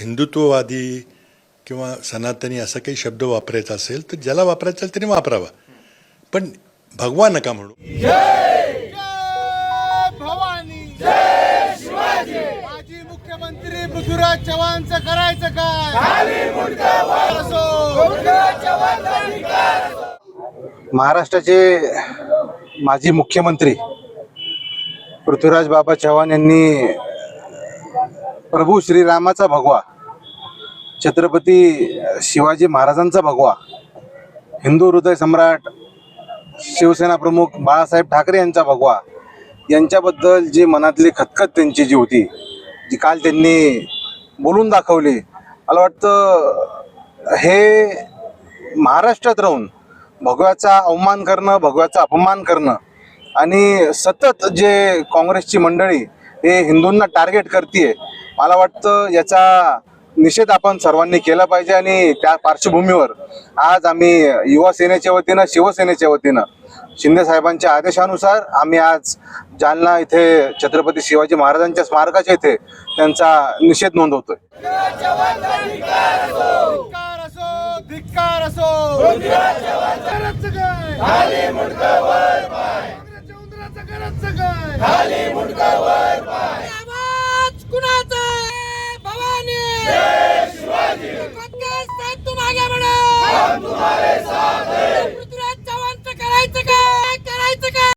हिंदुत्ववादी किंवा सनातनी असा काही शब्द वापरायचा असेल तर ज्याला वापरायचा असेल त्याने वापरावा. पण भगवा नका म्हणू. जय भवानी. जय शिवाजी. माजी मुख्यमंत्री पृथ्वीराज चव्हाणचं करायचं काय? महाराष्ट्राचे माजी मुख्यमंत्री पृथ्वीराज बाबा चव्हाण यांनी प्रभू श्रीरामाचा भगवा छत्रपती शिवाजी महाराजांचा भगवा हिंदू हृदय सम्राट शिवसेना प्रमुख बाळासाहेब ठाकरे यांचा भगवा यांच्याबद्दल जी मनातली खतखत त्यांची जी होती जी काल त्यांनी बोलून दाखवली मला वाटतं हे महाराष्ट्रात राहून भगव्याचा अवमान करणं भगव्याचा अपमान करणं आणि सतत जे काँग्रेसची मंडळी हे हिंदूंना टार्गेट करते मला वाटतं याचा निषेध आपण सर्वांनी केला पाहिजे आणि त्या पार्श्वभूमीवर आज आम्ही युवा सेनेच्या वतीनं शिवसेनेच्या वतीनं शिंदे साहेबांच्या आदेशानुसार आम्ही आज जालना इथे छत्रपती शिवाजी महाराजांच्या स्मारकाच्या इथे त्यांचा निषेध नोंदवतोय. धिक्कार असो पृथ्वीराज चव्हाणचं करायचं